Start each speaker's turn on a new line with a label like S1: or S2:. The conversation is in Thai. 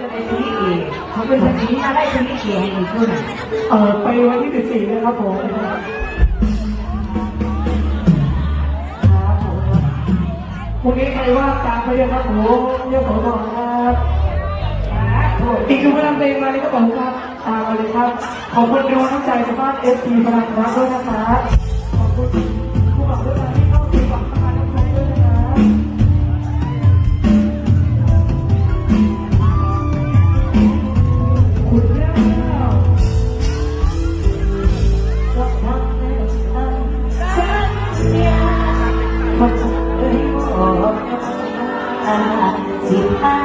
S1: จะได้ซีรีส์เองเขาเป็นคนนี้มาได้ซีรีส์เองอีกด้วย
S2: เออไปวันที่14นะครับผมครับผมพรุ่งนี้ใครว่าตามไปเลยครับผมเยี่ยมผมหน่อยครับอีกหนึ่งพลังเพลงมาเลยครับผมครับตามมาเลยครับ ขอบคุณในวันน้ำใจจากบ้านเอฟซีพลังรักด้วยนะครับขอบคุณผู้บังคับ ว่า
S1: จะไม่บอกสิตา